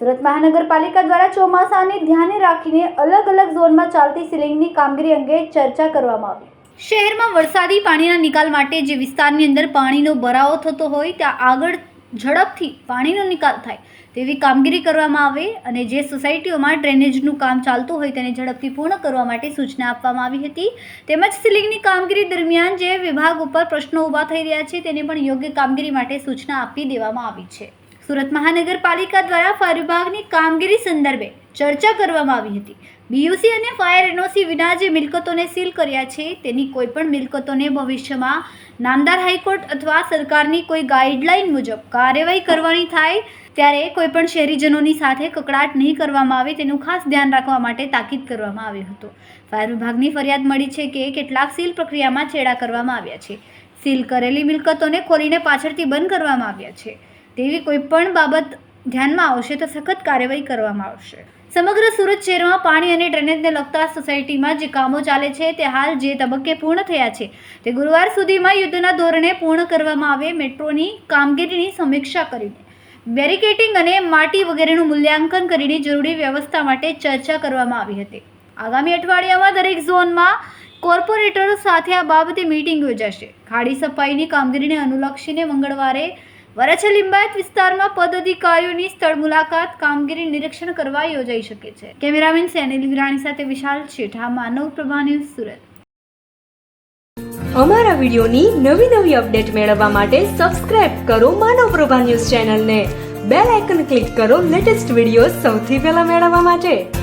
સુરત મહાનગરપાલિકા દ્વારા ચોમાસાને ધ્યાને રાખીને અલગ અલગ ઝોનમાં ચાલતી સિલિંગની કામગીરી અંગે ચર્ચા કરવામાં આવી. શહેરમાં વરસાદી પાણીના નિકાલ માટે જે વિસ્તારની અંદર પાણીનો ભરાવો થતો હોય, ત્યાં આગળ ઝડપથી પાણીનો નિકાલ થાય તેવી કામગીરી કરવામાં આવે અને જે સોસાયટીઓમાં ડ્રેનેજનું કામ ચાલતું હોય તેને ઝડપથી પૂર્ણ કરવા માટે સૂચના આપવામાં આવી હતી. તેમજ સિલિંગની કામગીરી દરમિયાન જે વિભાગ ઉપર પ્રશ્નો ઊભા થઈ રહ્યા છે તેને પણ યોગ્ય કામગીરી માટે સૂચના આપી દેવામાં આવી છે. સુરત મહાનગરપાલિકા દ્વારા ફાયર વિભાગની કામગીરી સંદર્ભે ચર્ચા કરવામાં આવી હતી. બીયુસી અને ફાયર એનઓસી વિના જે મિલકતોને સીલ કર્યા છે, તેની કોઈપણ મિલકતોને ભવિષ્યમાં નામદાર હાઈકોર્ટ અથવા સરકારની કોઈ ગાઈડલાઈન મુજબ કાર્યવાહી કરવાની થાય, ત્યારે કોઈપણ શહેરીજનોની સાથે કકડાટ નહીં કરવામાં આવે તેનું ખાસ ધ્યાન રાખવા માટે તાકીદ કરવામાં આવ્યો હતો. ફાયર વિભાગની ફરિયાદ મળી છે કે કેટલાક સીલ પ્રક્રિયામાં છેડા કરવામાં આવ્યા છે. સીલ કરેલી મિલકતોને ખોલીને પાછળથી બંધ કરવામાં આવ્યા છે. તેવી કોઈ પણ બાબત ધ્યાનમાં આવશે તો સખત કાર્યવાહી કરવામાં આવશે. સમગ્ર સુરત શહેરમાં પાણી અને ડ્રેનેજને લગતા સોસાયટીમાં જે કામો ચાલે છે તે હાલ જે તબક્કે પૂર્ણ થયા છે. તે ગુરુવાર સુધીમાં યુદ્ધના ધોરણે પૂર્ણ કરવામાં આવે મેટ્રોની કામગીરીની સમીક્ષા કરીને. બેરિકેટિંગ અને માટી વગેરેનું મૂલ્યાંકન કરીને જરૂરી વ્યવસ્થા માટે ચર્ચા કરવામાં આવી હતી. આગામી અઠવાડિયામાં દરેક ઝોનમાં કોર્પોરેટરો સાથે આ બાબતે મીટિંગ યોજાશે. ખાડી સફાઈની કામગીરીને અનુલક્ષીને મંગળવારે વરાછા લિંબાયત વિસ્તારમાં પદ અધિકારીઓની સ્થળ મુલાકાત કામગીરી નિરીક્ષણ કરવા યોજાઈ શકે છે. કેમેરામેન સેનિલ વિરાણી સાથે વિશાલ શેઠા, માનવ પ્રભા ન્યૂઝ સુરત. અમારા વિડીયોની નવી નવી અપડેટ મેળવવા માટે સબસ્ક્રાઇબ કરો માનવ પ્રભા ન્યૂઝ ચેનલને. બેલ આઇકન ક્લિક કરો લેટેસ્ટ વીડિયો સૌથી પહેલા મેળવવા માટે.